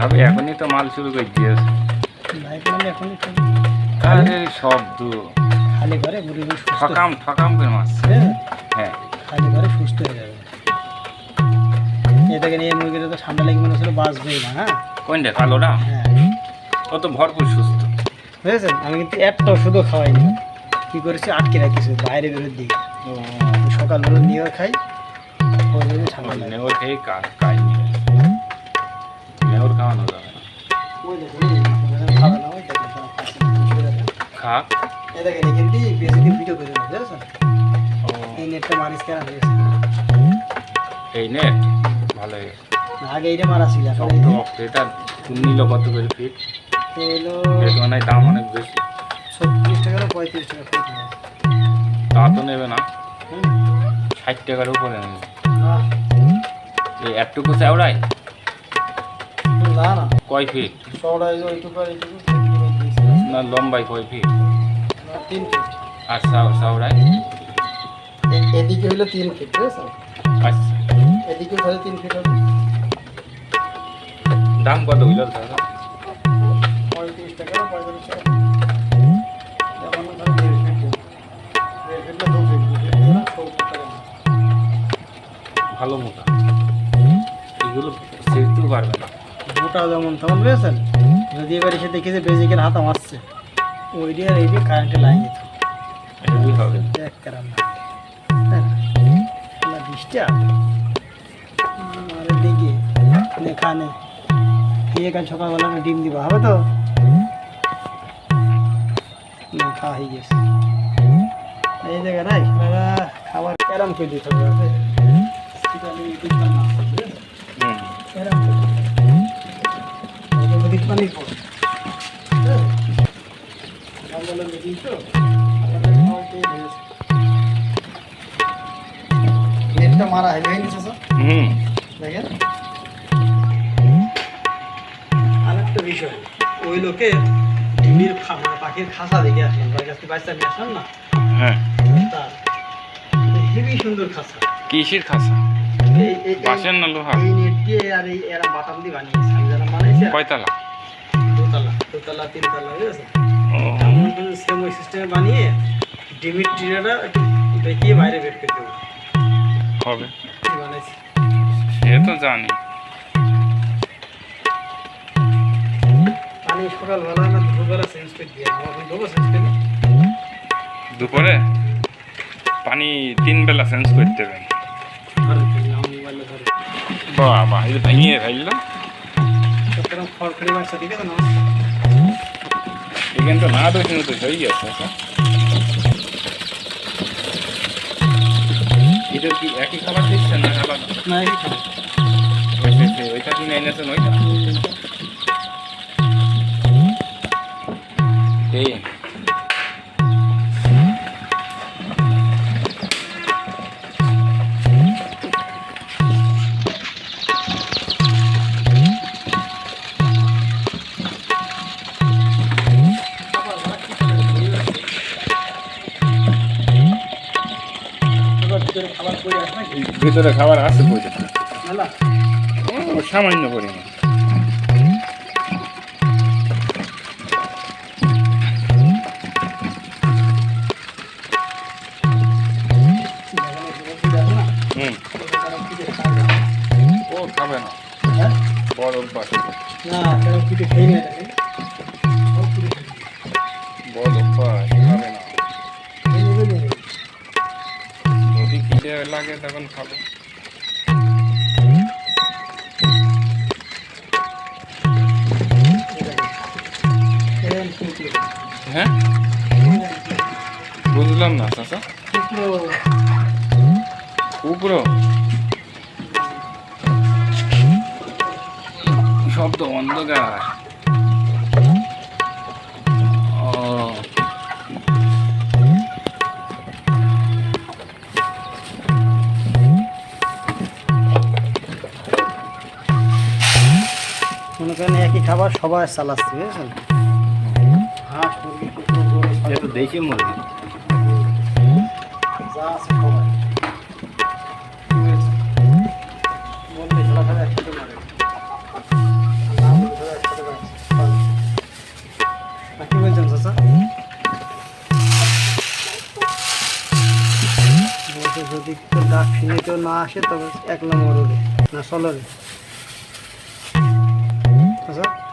তবে এখনই তো মাল শুরু করে দিয়েছে আরে শব্দ। খালি ঘরে ঘুরে ঠকাম ঠকাম করে মাছ হ্যাঁ, হ্যাঁ। খালি ঘরে সুস্থ হয়ে যাবে। এটাকে নিয়ে মুরগিটা তো ঠান্ডা লেগে মনে হচ্ছিল বাঁচবেই না হ্যাঁ? কোনটা কালোটা? হ্যাঁ। ও তো ভরপুর সুস্থ। বুঝেছেন? আমি কিন্তু একটাও শুধু খাওয়াইনি কি করেছি? আটকে রাখিছি বাইরে বেরোর দিকে। সকালবেলা নিয়ে খাই ওই ঠান্ডা লাগে। খেয়ে কাজ শুয়ে দেখেন। খা এই দেখেন, এখান দিয়ে বেশি দিন ভিডিও করে না, বুঝেছেন? এই নেটটা মারিস কেন হয়েছে এই নেট ভালো না, আগে এইটা মারা ছিল এটা নিল কত করে ফিট এর তুলনায় দাম অনেক বেশি। ছত্রিশ টাকা পঁয়ত্রিশ টাকা ফুট তা তো নেবে না। ষাট টাকার উপরে নেবে। এই একটুকু চাওড়ায় না না কয় ফিট ওইটুকু আর এইটুকু। না লম্বাই কয় ফিট তিন ফিট আর এদিকে হলো তিন ফিট আচ্ছা। এদিকে তাহলে তিন ফিট হবে। দাম কত হইল দাদা? পঁয়ত্রিশ টাকা না পঁয়তাল্লিশ টাকা? যেমন ধরো দেড় ফিট দেড় ফিট না দু ফিট দু ফিট দিয়ে না সত্তর টাকা ভালো মোটা। এগুলো ছিঁড়তেও পারবে না। মোটা যেমন তেমন বুঝেছেন? যদি এবার এসে দেখি যে বেজিকের হাত মারছে ওই দিয়ে আর এই দিয়ে কারেন্টের লাইন দিত না। আরে। দেখি নে খানে খেয়ে কাল সকালবেলা না ডিম দিব হবে তো? না খাওয়া হয়ে গেছে। এই জায়গা নাই দাদা খাবার করে দিতে হবে পর মিটিং তো। নেটটা মারা হুম। দেখেন। আরেকটা বিষয় ওই লোকের ডিমির মানে পাখির খাসা দেখে আসলাম তার কাছে বাচ্চা নিয়ে আসলাম না? হ্যাঁ। তার সুন্দর খাসা কিসির খাসা না লোহা এই নেট দিয়ে আর এই এরা বাটাম দিয়ে বানিয়েছে আমি যারা বানাইছে কয়তলা? দোতলা তিনতলা সেম ওই সিস্টেমে বানিয়ে ডিমির টিরাটা দেখিয়ে বাইরে বের করে দেবো। হবে। সে তো জানি। পানি সকালবেলা না দুপুরবেলা চেঞ্জ করে দিয়ে আমার এখন দেবো চেঞ্জ করে। দুপুরে? পানি তিন বেলা চেঞ্জ করতে হবে বাবা এটা ভেঙে সুতরাং খড়খড়ি বাচ্চা দিকে না এখানে তো না দোষ তো হয়ে গেছে এটা কি একই খাবার দিচ্ছে না খাবার না একই খাবার। যে- যে ওইটা কিনে এনেছেন ওইটা। এই ভিতরে খাবার আছে সামান্য পরিমাণ। হুম। ও খাবে না। বড় অভ্যাস। না কিছু খেয়ে নিয়ে লাগে তখন খাব। হ্যাঁ? বুঝলাম না চাচা। উপরো শব্দ অন্ধকার। বাকি খাবার সবাই চালাচ্ছি বুঝেছেন দেখি মুরগি। যদি ডাক ফিনে কেউ না আসে তবে এক নম্বর না চলো রে আচ্ছা